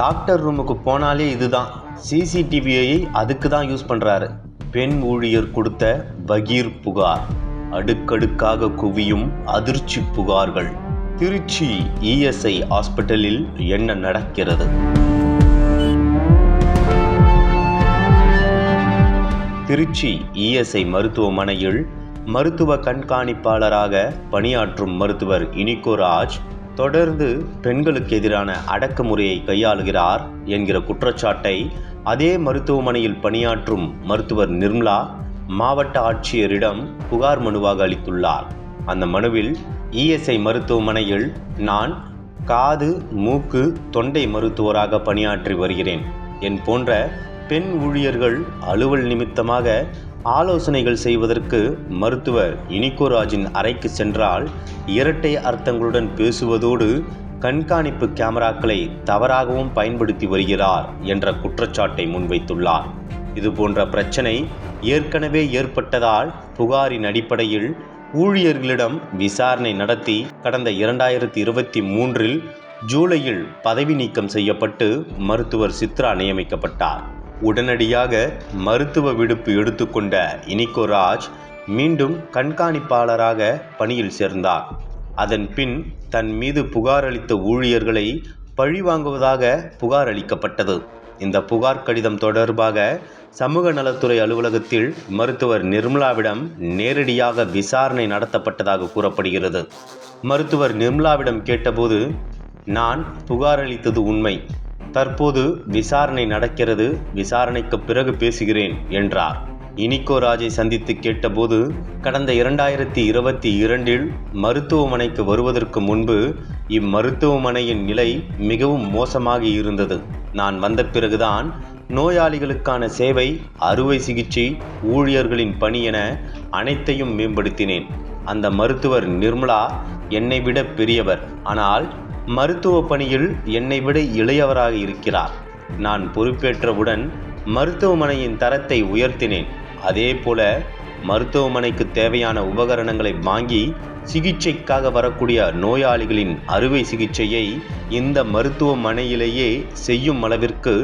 Doctor ரூமுக்கு போனாலே இதுதான். சிசிடிவியை அதுக்கு தான் யூஸ் பண்ணுறாரு பெண் ஊழியர் கொடுத்த பகீர் புகார். அடுக்கடுக்காக குவியும் அதிர்ச்சி புகார்கள். திருச்சி இஎஸ்ஐ ஹாஸ்பிட்டலில் என்ன நடக்கிறது? திருச்சி இஎஸ்ஐ மருத்துவமனையில் மருத்துவ கண்காணிப்பாளராக பணியாற்றும் மருத்துவர் இனிகோராஜ் தொடர்ந்து பெண்களுக்கு எதிரான அடக்குமுறையை கையாளுகிறார் என்கிற குற்றச்சாட்டை அதே மருத்துவமனையில் பணியாற்றும் மருத்துவர் நிர்மலா மாவட்ட ஆட்சியரிடம் புகார் மனுவாக அளித்துள்ளார். அந்த மனுவில் இஎஸ்ஐ மருத்துவமனையில் நான் காது மூக்கு தொண்டை மருத்துவராக பணியாற்றி வருகிறேன். என் போன்ற பெண் ஊழியர்கள் அலுவல் நிமித்தமாக ஆலோசனைகள் செய்வதற்கு மருத்துவர் இனிகோராஜின் அறைக்கு சென்றால் இரட்டை அர்த்தங்களுடன் பேசுவதோடு கண்காணிப்பு கேமராக்களை தவறாகவும் பயன்படுத்தி வருகிறார் என்ற குற்றச்சாட்டை முன்வைத்துள்ளார். இதுபோன்ற பிரச்சனை ஏற்கனவே ஏற்பட்டதால் புகாரின் அடிப்படையில் ஊழியர்களிடம் விசாரணை நடத்தி கடந்த இரண்டாயிரத்தி இருபத்தி மூன்றில் ஜூலையில் பதவி நீக்கம் செய்யப்பட்டு மருத்துவர் சித்ரா நியமிக்கப்பட்டார். உடனடியாக மருத்துவ விடுப்பு எடுத்துக்கொண்ட இனிகோ ராஜ் மீண்டும் கண்காணிப்பாளராக பணியில் சேர்ந்தார். அதன் பின் தன் மீது புகார் அளித்த ஊழியர்களை பழிவாங்குவதாக புகார் அளிக்கப்பட்டது. இந்த புகார் கடிதம் தொடர்பாக சமூக நலத்துறை அலுவலகத்தில் மருத்துவர் நிர்மலாவிடம் நேரடியாக விசாரணை நடத்தப்பட்டதாக கூறப்படுகிறது. மருத்துவர் நிர்மலாவிடம் கேட்டபோது நான் புகார் அளித்தது உண்மை. தற்போது விசாரணை நடக்கிறது விசாரணைக்கு பிறகு பேசுகிறேன் என்றார். இனிகோ ராஜை சந்தித்து கேட்டபோது கடந்த இரண்டாயிரத்தி இருபத்தி இரண்டில் மருத்துவமனைக்கு வருவதற்கு முன்பு இம்மருத்துவமனையின் நிலை மிகவும் மோசமாக இருந்தது. நான் வந்த பிறகுதான் நோயாளிகளுக்கான சேவை அறுவை சிகிச்சை ஊழியர்களின் பணி என அனைத்தையும் மேம்படுத்தினேன். அந்த மருத்துவர் நிர்மலா என்னை விட பெரியவர். ஆனால் மருத்துவ பணியில் என்னை விட இளையவராக இருக்கிறார். நான் பொறுப்பேற்றவுடன் மருத்துவமனையின் தரத்தை உயர்த்தினேன். அதே போல மருத்துவமனைக்கு தேவையான உபகரணங்களை வாங்கி சிகிச்சைக்காக வரக்கூடிய நோயாளிகளின் அறுவை சிகிச்சையை இந்த மருத்துவமனையிலேயே செய்யும் அளவிற்கு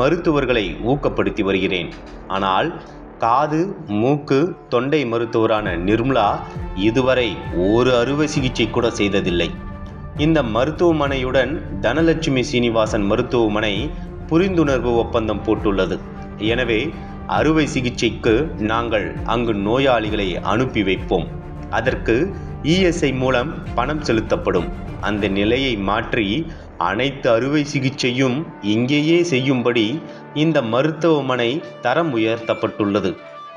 மருத்துவர்களை ஊக்கப்படுத்தி வருகிறேன். ஆனால் காது மூக்கு தொண்டை மருத்துவரான நிர்மலா இதுவரை ஒரு அறுவை சிகிச்சை கூட செய்ததில்லை. இந்த மருத்துவமனையுடன் தனலட்சுமி சீனிவாசன் மருத்துவமனை புரிந்துணர்வு ஒப்பந்தம் போட்டுள்ளது. எனவே அறுவை சிகிச்சைக்கு நாங்கள் அங்கு நோயாளிகளை அனுப்பி வைப்போம். அதற்கு இஎஸ்ஐ மூலம் பணம் செலுத்தப்படும். அந்த நிலையை மாற்றி அனைத்து அறுவை சிகிச்சையும் இங்கேயே செய்யும்படி இந்த மருத்துவமனை தரம் உயர்த்தப்பட்டுள்ளது.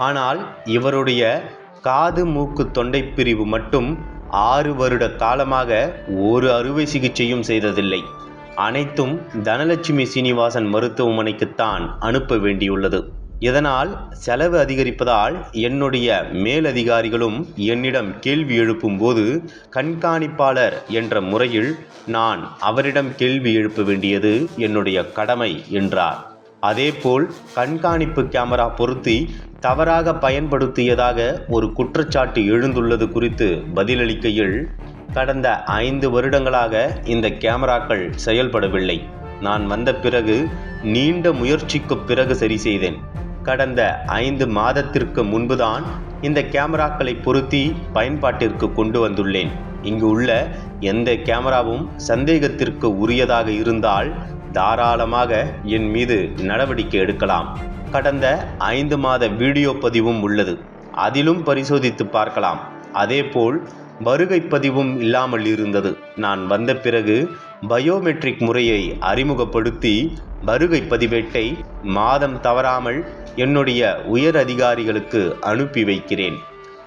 ஆனால் இவருடைய காது மூக்கு தொண்டை பிரிவு மட்டும் ஆறு வருட காலமாக ஒரு அறுவை சிகிச்சையும் செய்ததில்லை. அனைத்தும் தனலட்சுமி சீனிவாசன் மருத்துவமனைக்குத்தான் அனுப்ப வேண்டியுள்ளது. இதனால் செலவு அதிகரிப்பதால் என்னுடைய மேலதிகாரிகளும் என்னிடம் கேள்வி எழுப்பும்போது கண்காணிப்பாளர் என்ற முறையில் நான் அவரிடம் கேள்வி எழுப்ப வேண்டியது என்னுடைய கடமை என்றார். அதேபோல் கண்காணிப்பு கேமரா பொருத்தி தவறாக பயன்படுத்தியதாக ஒரு குற்றச்சாட்டு எழுந்துள்ளது குறித்து பதிலளிக்கையில் கடந்த ஐந்து வருடங்களாக இந்த கேமராக்கள் செயல்படவில்லை. நான் வந்த பிறகு நீண்ட முயற்சிக்கு பிறகு சரி செய்தேன். கடந்த ஐந்து மாதத்திற்கு முன்புதான் இந்த கேமராக்களை பொருத்தி பயன்பாட்டிற்கு கொண்டு வந்துள்ளேன். இங்கு உள்ள எந்த கேமராவும் சந்தேகத்திற்கு உரியதாக இருந்தால் தாராளமாக என் மீது நடவடிக்கை எடுக்கலாம். கடந்த ஐந்து மாத வீடியோ பதிவும் உள்ளது. அதிலும் பரிசோதித்து பார்க்கலாம். அதேபோல் வருகை பதிவும் இல்லாமல் இருந்தது. நான் வந்த பிறகு பயோமெட்ரிக் முறையை அறிமுகப்படுத்தி வருகை பதிவேட்டை மாதம் தவறாமல் என்னுடைய உயர் அதிகாரிகளுக்கு அனுப்பி வைக்கிறேன்.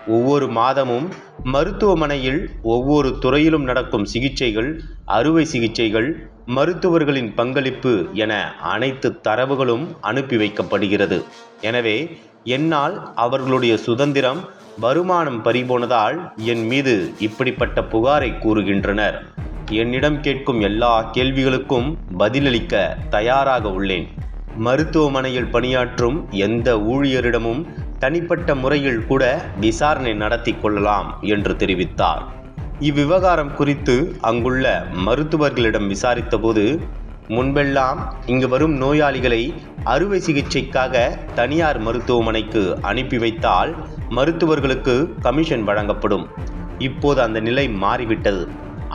ஒவ்வொரு மாதமும் மருத்துவமனையில் ஒவ்வொரு துறையிலும் நடக்கும் சிகிச்சைகள் அறுவை சிகிச்சைகள் மருத்துவர்களின் பங்களிப்பு என அனைத்து தரவுகளும் அனுப்பி வைக்கப்படுகிறது. எனவே என்னால் அவர்களுடைய சுதந்திரம் வருமானம் பறிபோனதால் என் மீது இப்படிப்பட்ட புகாரை கூறுகின்றனர். என்னிடம் கேட்கும் எல்லா கேள்விகளுக்கும் பதிலளிக்க தயாராக உள்ளேன். மருத்துவமனையில் பணியாற்றும் எந்த ஊழியரிடமும் தனிப்பட்ட முறையில் கூட விசாரணை நடத்தி கொள்ளலாம் என்று தெரிவித்தார். இவ்விவகாரம் குறித்து அங்குள்ள மருத்துவர்களிடம் விசாரித்தபோது முன்பெல்லாம் இங்கு வரும் நோயாளிகளை அறுவை சிகிச்சைக்காக தனியார் மருத்துவமனைக்கு அனுப்பி வைத்தால் மருத்துவர்களுக்கு கமிஷன் வழங்கப்படும். இப்போது அந்த நிலை மாறிவிட்டது.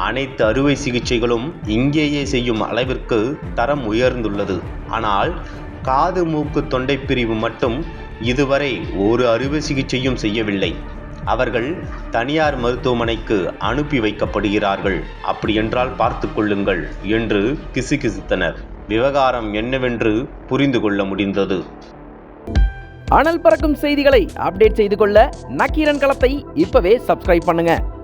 அனைத்து அறுவை சிகிச்சைகளும் இங்கேயே செய்யும் அளவிற்கு தரம் உயர்ந்துள்ளது. ஆனால் காது மூக்கு தொண்டை பிரிவு மட்டும் இதுவரை ஒரு அறுவை சிகிச்சையும் செய்யவில்லை. அவர்கள் தனியார் மருத்துவமனைக்கு அனுப்பி வைக்கப்படுகிறார்கள். அப்படியென்றால் பார்த்து கொள்ளுங்கள் என்று கிசுகிசுத்தனர். விவகாரம் என்னவென்று புரிந்து கொள்ள முடிந்தது. அனல் பறக்கும் செய்திகளை அப்டேட் செய்து கொள்ள நக்கீரன் களத்தை இப்பவே சப்ஸ்கிரைப் பண்ணுங்க.